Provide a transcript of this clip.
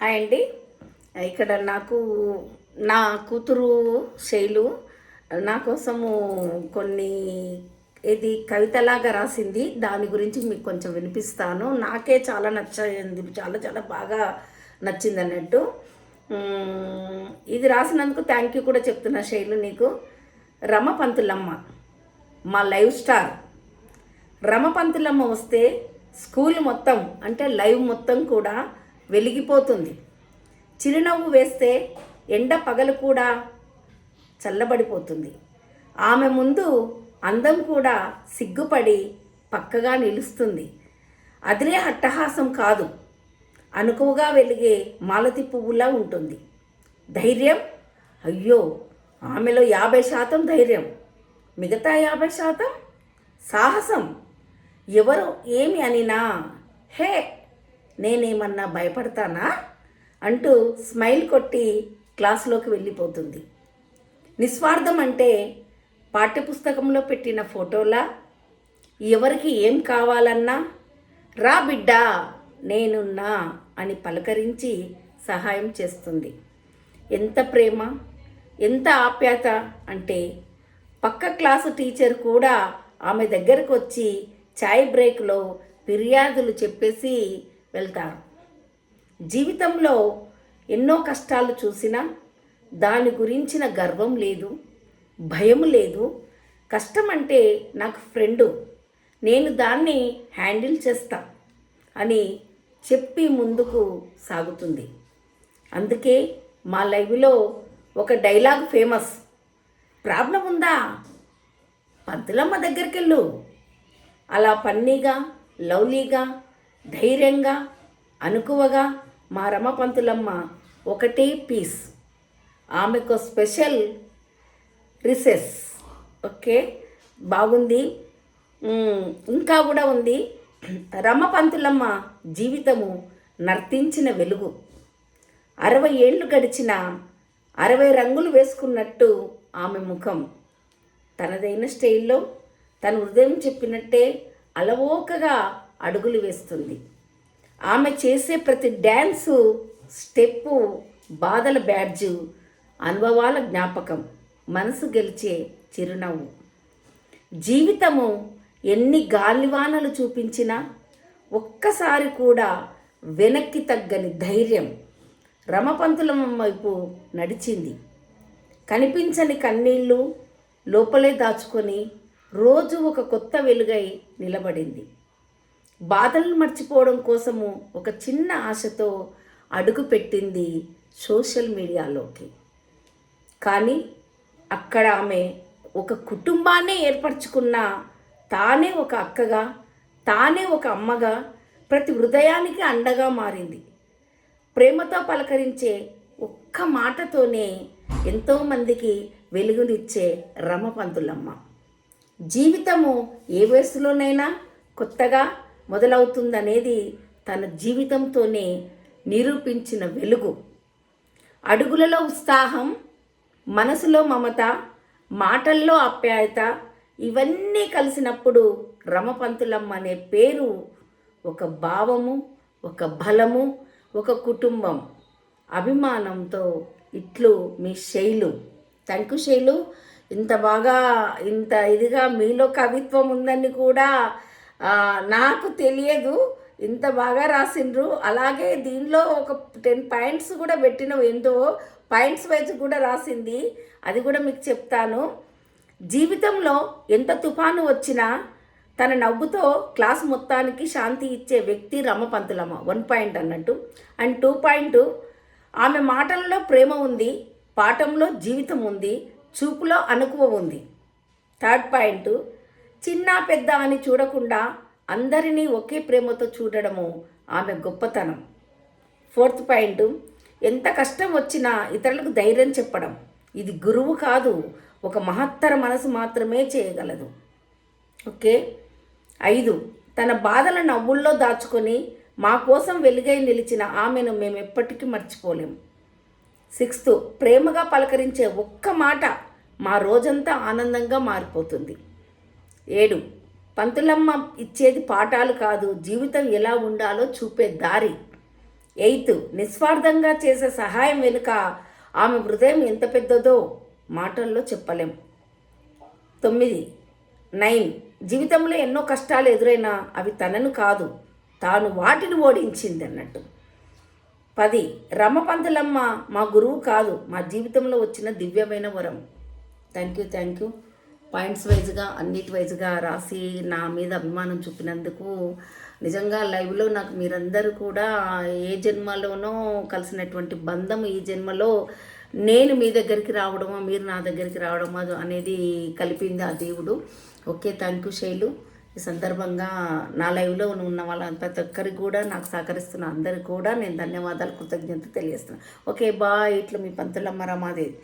Hi అండి. ఇక్కడ నాకు నా కూతురు శైలు నా కోసము కొన్ని ఇది కవితలాగా రాసింది. దాని గురించి మీకు కొంచెం వినిపిస్తాను. నాకే చాలా నచ్చింది చాలా చాలా బాగా నచ్చింది అన్నట్టు. ఇది రాసినందుకు థ్యాంక్ యూ కూడా చెప్తున్నా శైలు నీకు. రమపంతులమ్మ మా లైవ్ స్టార్. రమపంతులమ్మ వస్తే స్కూల్ మొత్తం అంటే లైవ్ మొత్తం కూడా వెలిగిపోతుంది. చిరునవ్వు వేస్తే ఎండ పగలు కూడా చల్లబడిపోతుంది. ఆమె ముందు అందం కూడా సిగ్గుపడి పక్కగా నిలుస్తుంది. అదిలే అట్టహాసం కాదు. అనుకువగా వెలిగే మాలతి పువ్వులా ఉంటుంది. ధైర్యం? అయ్యో ఆమెలో యాభై శాతం ధైర్యం. మిగతా యాభై శాతం? సాహసం? ఎవరు ఏమి అనినా? హే నేనేమన్నా భయపడతానా? అంటూ స్మైల్ కొట్టి క్లాసులోకి వెళ్ళిపోతుంది. నిస్వార్థం అంటే పాఠ్యపుస్తకంలో పెట్టిన ఫోటోలా? ఎవరికి ఏం కావాలన్నా? రా బిడ్డా నేనున్నా అని పలకరించి సహాయం చేస్తుంది. ఎంత ప్రేమ ఎంత ఆప్యాయత అంటే పక్క క్లాసు టీచర్ కూడా ఆమె దగ్గరకు వచ్చి చాయ్ బ్రేక్లో ఫిర్యాదులు చెప్పేసి వెళ్తారు జీవితంలో ఎన్నో కష్టాలు చూసినా దాని గురించిన గర్వం లేదు భయం లేదు. కష్టం అంటే నాకు ఫ్రెండు నేను దాన్ని హ్యాండిల్ చేస్తా అని చెప్పి ముందుకు సాగుతుంది. అందుకే మా లైవ్లో ఒక డైలాగ్ ఫేమస్. ప్రాబ్లం ఉందా? పంతులమ్మ దగ్గరికి వెళ్ళు అలా పన్నీగా లవ్లీగా ధైర్యంగా అనుకువగా మా రమపంతులమ్మ ఒకటే పీస్. ఆమెకు స్పెషల్ రిసెస్. ఓకే? బాగుంది. ఇంకా కూడా ఉంది. రమపంతులమ్మ జీవితము నర్తించిన వెలుగు. అరవై ఏళ్ళు గడిచిన అరవై రంగులు వేసుకున్నట్టు ఆమె ముఖం. తనదైన స్టైల్లో తన హృదయం చెప్పినట్టే అలవోకగా అడుగులు వేస్తుంది. ఆమె చేసే ప్రతి డ్యాన్సు స్టెప్పు బాధల బ్యాడ్జు అనుభవాల జ్ఞాపకం మనసు గెలిచే చిరునవ్వు. జీవితము ఎన్ని గాలివానలు చూపించినా ఒక్కసారి కూడా వెనక్కి తగ్గని ధైర్యం రమపంతులమ్మ వైపు నడిచింది. కనిపించని కన్నీళ్ళు లోపలే దాచుకొని రోజు ఒక కొత్త వెలుగై నిలబడింది. బాధలను మర్చిపోవడం కోసము ఒక చిన్న ఆశతో అడుగు పెట్టింది సోషల్ మీడియాలోకి. కానీ అక్కడ ఆమె ఒక కుటుంబాన్నే ఏర్పరచుకున్న తానే ఒక అక్కగా తానే ఒక అమ్మగా ప్రతి హృదయానికి అండగా మారింది. ప్రేమతో పలకరించే ఒక్క మాటతోనే ఎంతోమందికి వెలుగునిచ్చే రమపంతులమ్మ. జీవితము ఏ వయసులోనైనా కొత్తగా మొదలవుతుందనేది తన జీవితంతోనే నిరూపించిన వెలుగు. అడుగులలో ఉత్సాహం మనసులో మమత మాటల్లో ఆప్యాయత ఇవన్నీ కలిసినప్పుడు రమపంతులమ్మ అనే పేరు ఒక భావము ఒక బలము ఒక కుటుంబం. అభిమానంతో ఇట్లు మీ శైలు. Thank you Shailu. ఇంత బాగా ఇంత ఇదిగా మీలో కవిత్వం ఉందని కూడా నాకు తెలియదు. ఇంత బాగా రాసిండ్రు. అలాగే దీనిలో ఒక టెన్ పాయింట్స్ కూడా పెట్టిన ఎంతో పాయింట్స్ వైజ్ కూడా రాసింది. అది కూడా మీకు చెప్తాను. జీవితంలో ఎంత తుఫాను వచ్చినా తన నవ్వుతో క్లాస్ మొత్తానికి శాంతి ఇచ్చే వ్యక్తి రమపంతులమ్మ. వన్ పాయింట్ అన్నట్టు. అండ్ టూ పాయింట్ ఆమె మాటల్లో ప్రేమ ఉంది పాఠంలో జీవితం ఉంది చూపులో అనుకువ ఉంది. థర్డ్ పాయింట్ చిన్న పెద్ద అని చూడకుండా అందరినీ ఒకే ప్రేమతో చూడడము ఆమె గొప్పతనం. ఫోర్త్ పాయింట్ ఎంత కష్టం వచ్చినా ఇతరులకు ధైర్యం చెప్పడం. ఇది గురువు కాదు ఒక మహత్తర మనసు మాత్రమే చేయగలదు. ఓకే? ఐదు తన బాధల నవ్వుల్లో దాచుకొని మా కోసం వెలుగై నిలిచిన ఆమెను మేము ఎప్పటికీ మర్చిపోలేము సిక్స్త్ ప్రేమగా పలకరించే ఒక్క మాట మా రోజంతా ఆనందంగా మారిపోతుంది. ఏడు. పంతులమ్మ ఇచ్చేది పాఠాలు కాదు జీవితం ఎలా ఉండాలో చూపే దారి. ఎయిత్. నిస్వార్థంగా చేసే సహాయం వెనుక ఆమె హృదయం ఎంత పెద్దదో మాటల్లో చెప్పలేం. తొమ్మిది. నైన్. జీవితంలో ఎన్నో కష్టాలు ఎదురైనా అవి తనను కాదు తాను వాటిని ఓడించింది అన్నట్టు పది రమపంతులమ్మ మా గురువు కాదు మా జీవితంలో వచ్చిన దివ్యమైన వరం. Thank you thank you points వైజ్గా అన్నిటి వైజ్గా రాసి నా మీద అభిమానం చూపినందుకు నిజంగా లైవ్లో నాకు మీరందరూ కూడా ఏ జన్మలోనో కలిసినటువంటి బంధం ఈ జన్మలో నేను మీ దగ్గరికి రావడమో మీరు నా దగ్గరికి రావడమో అనేది కలిపింది ఆ దేవుడు. Okay thank you Shailu. ఈ సందర్భంగా నా లైవ్లో ఉన్న వాళ్ళ ప్రతి ఒక్కరికి కూడా నాకు సహకరిస్తున్న అందరికి కూడా నేను ధన్యవాదాలు కృతజ్ఞత తెలియస్తున్నాను ఓకే బాయ్ ఇట్లా మీ పంతులమ్మ రమాదేవి.